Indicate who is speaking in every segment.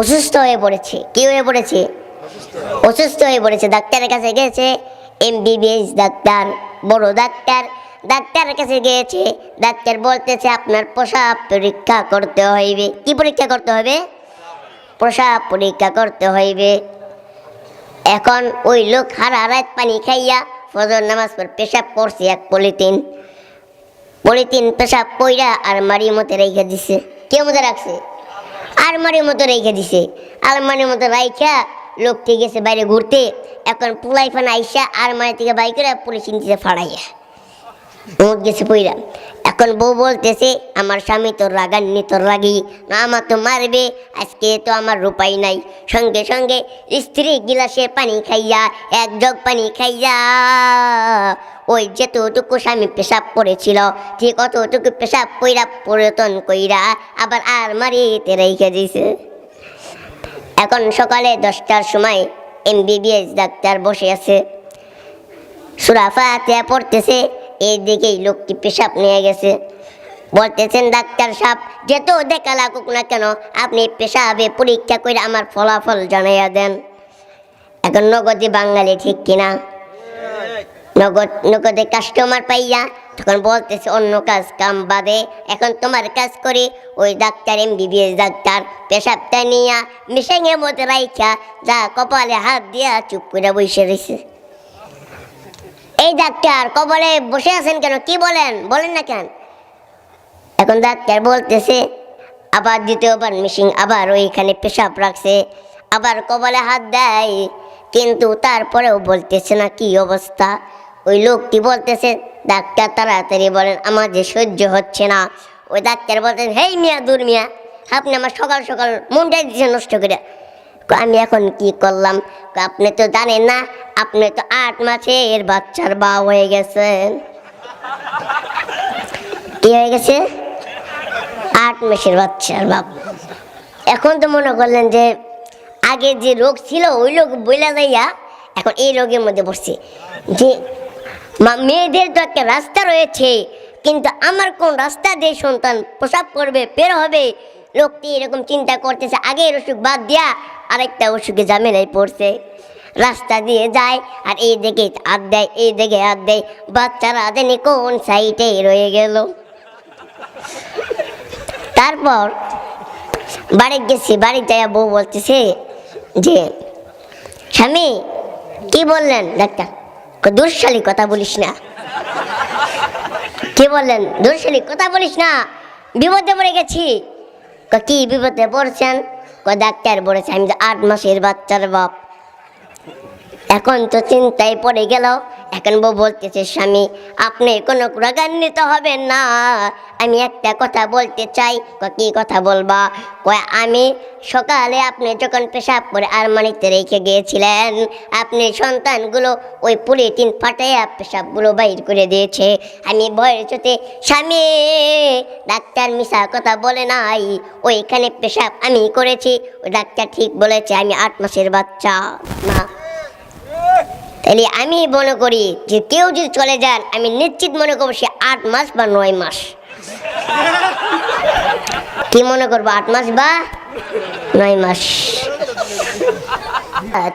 Speaker 1: অসুস্থ হয়ে পড়েছে। কি হয়ে পড়েছে? অসুস্থ হয়ে পড়েছে। ডাক্তারের কাছে গেছে এমবিবিএস ডাক্তার, বড় ডাক্তার। ডাক্তারের কাছে গিয়েছে। ডাক্তার বলতেছে, আপনার প্রসাব পরীক্ষা করতে হইবে। কি পরীক্ষা করতে হবে প্রসাব পরীক্ষা করতে হইবে। এখন ওই লোক হারা রাত পানি খাইয়া ফজর নামাজ পর পেশাব করছে এক পলিথিন। পলিথিন পেশাব পইরা আর মারি মতে রেখে দিছে। কে মতে রাখছে? আলমারির মতো রেখে দিছে। আলমারির মতো রাইখা লোকটি গেছে বাইরে ঘুরতে। এখন পুলাই ফান আইসা আলমারি থেকে বাই করে পুলিশ নিতে ফাড়াইয়া মুখ গেছে পইরা। এখন বউ বলতেছে, আমার স্বামী তোর রাগান্নি তোর রাগি। না, আমার তো মারবে। আজকে তো আমার রূপাই নাই। সঙ্গে সঙ্গে স্ত্রী গিলাসে পানি খাইয়া, এক জগ পানি খাইয়া ওই যেতটুকু স্বামী পেশাব করেছিল ঠিক অতটুকু পেশাব পইরা পরিবর্তন কইরা আবার আর মারিতে রেখে দিছে। এখন সকালে দশটার সময় এমবিবিএস ডাক্তার বসে আছে। সুরাফা পড়তেছে এই দিকেই লোকটি পেশাব নিয়ে গেছে। বলতেছেন, ডাক্তার সাহেব, যেত দেখা লাগুক না কেন, আপনি পেশাবে পরীক্ষা করে আমার ফলাফল জানাইয়া দেন। এখন নগদে বাঙালি ঠিক কিনা? নগদ, নগদে কাস্টমার পাইয়া তখন বলতেছে, অন্য কাজ কাম বাদে এখন তোমার কাজ করি। ওই ডাক্তার এমবিবিএস ডাক্তার পেশাবটা নিয়া মিশাঙের মধ্যে রাইখা যা কপালে হাত দিয়া চুপ করে বসে রয়েছে এই ডাক্তার কপালে বসে আছেন কেন? কি বলেন? বলেন না কেন? এখন ডাক্তার বলতেছে, আবার দ্বিতীয়বার মিশিং আবার ওইখানে পেশাব রাখছে, আবার কপালে হাত দেয়। কিন্তু তারপরেও বলতেছে না কি অবস্থা। ওই লোকটি বলতেছে, ডাক্তার তাড়াতাড়ি বলেন, আমার যে সহ্য হচ্ছে না। ওই ডাক্তার বলতেন হেই মিয়া, দূর মিয়া, আপনি আমার সকাল সকাল মনটাই দিচ্ছে নষ্ট করে। আমি এখন কি করলাম? আপনি তো জানেন না, আপনি তো আট মাসে এর বাচ্চার বা হয়ে গেছেন। কি হয়ে গেছে? আট মাসের বাচ্চার বাপ। এখন তো মনে করলেন যে, আগে যে রোগ ছিল, ওই রোগ বইলা যাইয়া এখন এই রোগের মধ্যে বসছে যে মেয়েদের তো একটা রাস্তা রয়েছে, কিন্তু আমার কোন রাস্তা দিয়ে সন্তান প্রসাব করবে, বের হবে? লোকটি এরকম চিন্তা করতেছে, আগের অসুখ বাদ দিয়া আরেকটা অসুখে ঝামেলায় পড়ছে। রাস্তা দিয়ে যায়, আর এই দিকে হাত দেয়, এই দিকে হাত দেয়, বাচ্চারা জানি কোন সাইডে রয়ে গেল। তারপর বাড়ি গেছি, বাড়ি যাইয়া বউ বলতেছে যে, স্বামী, কি বললেন, ডাক্তার? দুঃশালী কথা বলিস না। কে বললেন? দুঃশালী কথা বলিস না। বিপদে পড়ে গেছি। কি বিপদে পড়ছেন? ডাক্তার বলেছে, আমি তো আট মাসের বাচ্চার বাপ। এখন তো চিন্তায় পড়ে গেল। এখন বউ বলতেছে, স্বামী, আপনি কোনো রাগান্বিত হবেন না। আমি একটা কথা বলতে চাই কি কথা বলবা? কয়, আমি সকালে আপনি যখন পেশাব করে আলমারিতে রেখে গিয়েছিলেন, আপনি সন্তানগুলো ওই পলিথিন ফাটাইয়া পেশাবগুলো বাইর করে দিয়েছে। আমি ভয়ের চোতে স্বামী, ডাক্তার মিশা কথা বলে নাই। ওইখানে পেশাব আমি করেছি। ওই ডাক্তার ঠিক বলেছে, আমি আট মাসের বাচ্চা। না তাহলে আমি মনে করি যে কেউ যদি চলে যান, আমি নিশ্চিত মনে করব সে আট মাস বা নয় মাস। কি মনে করব, আট মাস বা নয় মাস?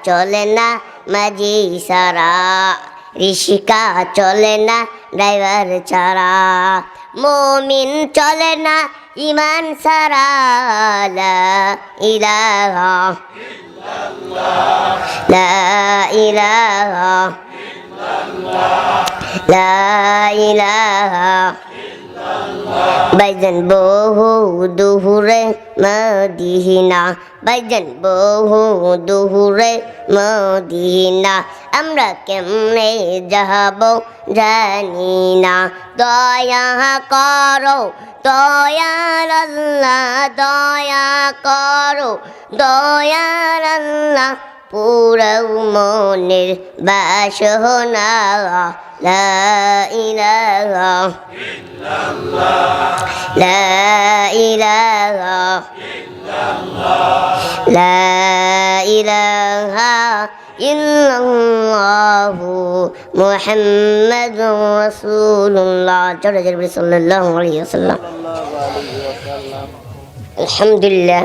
Speaker 1: চলে না, মাঝি সারা। ঋষিকা চলে না, ড্রাইভার ছাড়া। মমিন চলে না, ইমান সারা। ইলাহা لا إله لا إله বাইজন বহু দুহুরে মদিনা, বাইজন বহু দুহুরে মদিনা, আমরা কেমনে যাব জানি না। দয়া করো দয়াল আল্লাহ, দয়া করো দয়াল আল্লাহ, পুরো মনের বাসনা। লা ইলাহা لا إله لا إله إلا الله محمد رسول الله جل جلاله صلى الله عليه وسلم الحمد لله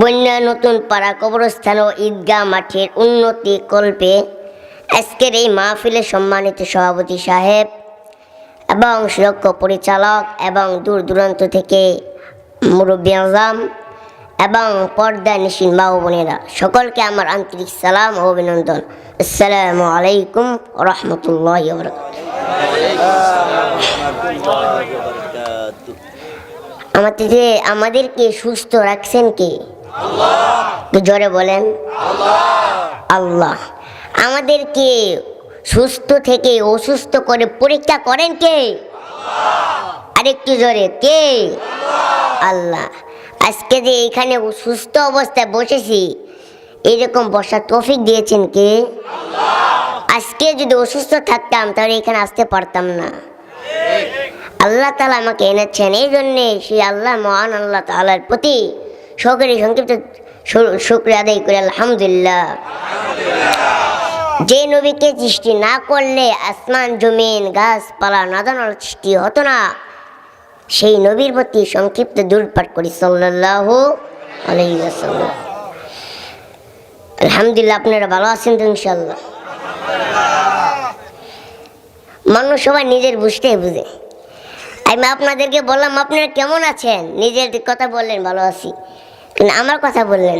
Speaker 1: বন্যা নতুন পাড়া কবরস্থান ও ঈদগাহ মাঠের উন্নতি কল্পে আজকের এই মাহফিলে সম্মানিত সভাপতি সাহেব এবং সুরক্ষ পরিচালক এবং দূর দূরান্ত থেকে মুরব্বী আজম এবং পর্দা নিশিন মা ও বোনেরা সকলকে আমার আন্তরিক সালাম ও অভিনন্দন। আসসালামু আলাইকুম রহমতুল্লাহ আমাদের যে আমাদেরকে সুস্থ রাখছেন কে? জোরে বলেন। আল্লাহ। আমাদেরকে সুস্থ থেকে অসুস্থ করে পরীক্ষা করেন কে? আরেকটু জোরে কে? আল্লাহ। আজকে যে এখানে সুস্থ অবস্থায় বসেছি এইরকম বসার তৌফিক দিয়েছেন কে? আজকে যদি অসুস্থ থাকতাম তাহলে এখানে আসতে পারতাম না। আল্লাহ তালা আমাকে এনেছেন এই জন্যে সেই আল্লাহ মহান আল্লাহ তালার প্রতি সকলে সংক্ষিপ্ত শুক্রিয়া আদায় করি আলহামদুলিল্লাহ। যে নবীকে সৃষ্টি না করলে আসমান, জমিন, গাছপালা, নাদানোর সৃষ্টি হতো না। সেই নবীর প্রতি সংক্ষিপ্ত দূরপাঠ করি সাল্লাহ আলহামদুলিল্লাহ, আপনারা ভালো আছেন তো ইনশাল্লাহ মানুষ সবাই নিজের বুঝতেই বুঝে। আমি আপনাদেরকে বললাম, আপনারা কেমন আছেন? নিজের কথা বললেন, ভালো আছি। কিন্তু আমার কথা বললেন।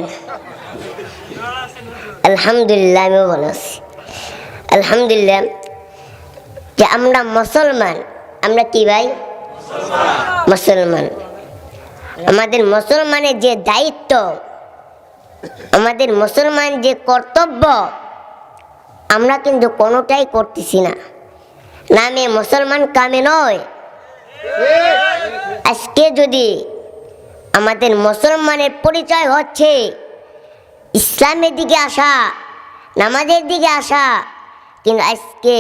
Speaker 1: আলহামদুলিল্লাহ, আমিও ভালো আছি। আলহামদুলিল্লাহ। যে আমরা মুসলমান, আমরা কি ভাই? মুসলমান। আমাদের মুসলমানের যে দায়িত্ব, আমাদের মুসলমান যে কর্তব্য, আমরা কিন্তু কোনোটাই করতেছি না। নামে মুসলমান কামে নয়। আজকে যদি আমাদের মুসলমানের পরিচয় হচ্ছে, ইসলামের দিকে আসা, নামাজের দিকে আসা কিন্তু আজকে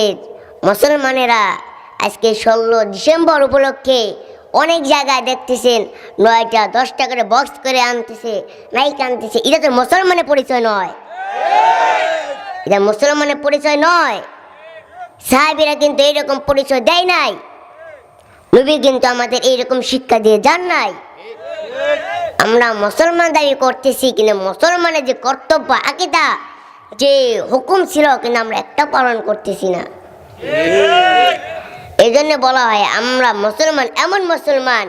Speaker 1: মুসলমানেরা আজকে ষোলো ডিসেম্বর উপলক্ষে অনেক জায়গায় দেখতেছেন নয়টা, দশটা করে বক্স করে আনতেছে মাইক আনতেছে। এটা তো মুসলমানের পরিচয় নয়। এটা মুসলমানের পরিচয় নয়। সাহাবিরা কিন্তু এইরকম পরিচয় দেয় নাই। নবী কিন্তু আমাদের এইরকম শিক্ষা দিয়ে যান নাই। আমরা মুসলমান দাবি করতেছি, কিন্তু মুসলমানের যে কর্তব্য, আকিদা যে হুকুম ছিল কিন্তু আমরা একটা পালন করতেছি না। এই জন্য বলা হয় আমরা মুসলমান এমন মুসলমান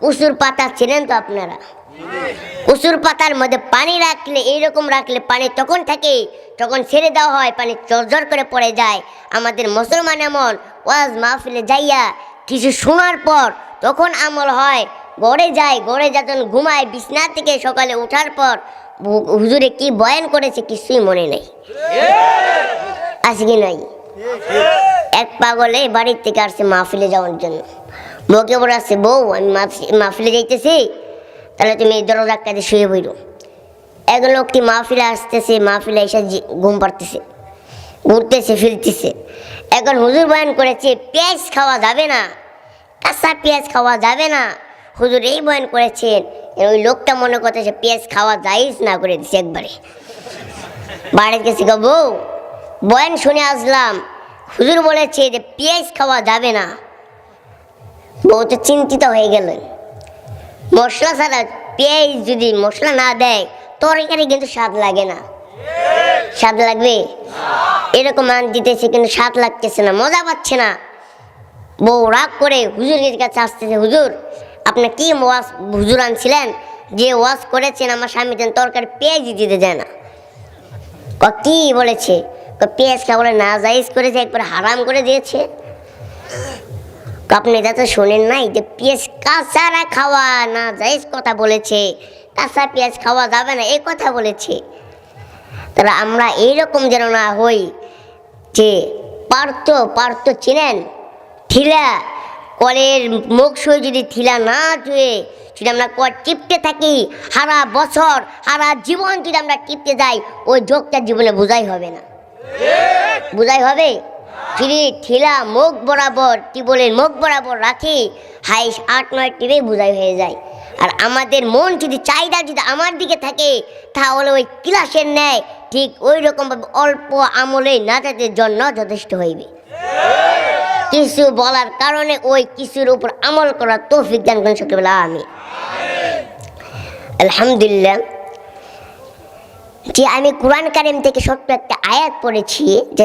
Speaker 1: কুসুর পাতা ছিলেন তো আপনারা? কুসুর পাতার মধ্যে পানি রাখলে এইরকম রাখলে পানি তখন থাকে তখন ছেড়ে দেওয়া হয় পানি চরঝর করে পড়ে যায়। আমাদের মুসলমান এমন ওয়াজ মাহফিলে যাইয়া কিছু শোনার পর তখন আমল হয় গড়ে যায় গড়ে যখন ঘুমায় বিছনা থেকে সকালে ওঠার পর হুজুরে কি বয়ান করেছে কিছুই মনে নেই। আজকে নাই। এক পাগলে বাড়ির থেকে আসছে মাহফিলে যাওয়ার জন্য। বউকে বলে আসছে, বউ, আমি মাহফি- মাহফিলে যাইতেছি, তাহলে তুমি এই দরজা কাজে শুয়ে বইরো এক লোকটি মাহফিলে আসতেছে, মাহফিলে এসে ঘুম পাড়তেছে, ঘুরতেছে, ফিরতেছে। এখন হুজুর বয়ান করেছে, পেঁয়াজ খাওয়া যাবে না, কাঁচা পেঁয়াজ খাওয়া যাবে না। হুজুর এই বয়ান করেছেন। ওই লোকটা মনে করতেছে পেঁয়াজ খাওয়া যাইজ না করে দিছে একবারে। বাড়িতে গেছি বউ, বয়ান শুনে আসলাম। হুজুর বলেছে যে পেঁয়াজ খাওয়া যাবে না। বউ তো চিন্তিত হয়ে গেলেন মশলা ছাড়া পেঁয়াজ যদি মশলা না দেয়, তরকারি কিন্তু স্বাদ লাগে না। স্বাদ লাগবে? এরকম মান দিতেছে কিন্তু স্বাদ লাগতেছে না, মজা পাচ্ছে না। বউ রাগ করে হুজুরের কাছে আসতেছে, হুজুর আপনি কি ওয়াজ হুজুর আনছিলেন? যে ওয়াজ করেছেন, আমার স্বামী যেন তরকারি পেঁয়াজ দিতে যায় না। ক, কি বলেছে? ক, পেঁয়াজ খাবলে না জাইজ করেছে, একবার হারাম করে দিয়েছে। আপনি এটা তো শোনেন নাই যে পেঁয়াজ কাঁচারা খাওয়া না জাইজ কথা বলেছে। কাঁচা পেঁয়াজ খাওয়া যাবে না এই কথা বলেছে। তাহলে আমরা এইরকম যেন না হই যে পার্থ পার্থ চিনেন থিলা কলের মুখ সই যদি থিলা না ধুয়ে যদি আমরা কর টিপতে থাকি, সারা বছর, সারা জীবন যদি আমরা টিপতে যাই, ওই যোগটা জীবনে বোঝাই হবে না। বোঝাই হবে? যদি ঠিলা মুখ বরাবর টিবলের মুখ বরাবর রাখি হাইস আট নয় টিপে বোঝাই হয়ে যায়। আর আমাদের মন যদি চাহিদা যদি আমার দিকে থাকে, তাহলে ওই ক্লাসের ন্যায় ঠিক ওই রকমভাবে অল্প আমলে নাচাতের জন্য যথেষ্ট হইবে। কিছু বলার কারণে ওই কিছুর উপর আমল করার তৌফিক দান করেন সকলে আমি আলহামদুলিল্লাহ, যে আমি কোরআন কারিম থেকে ছোট্ট একটা আয়াত পড়েছি, যে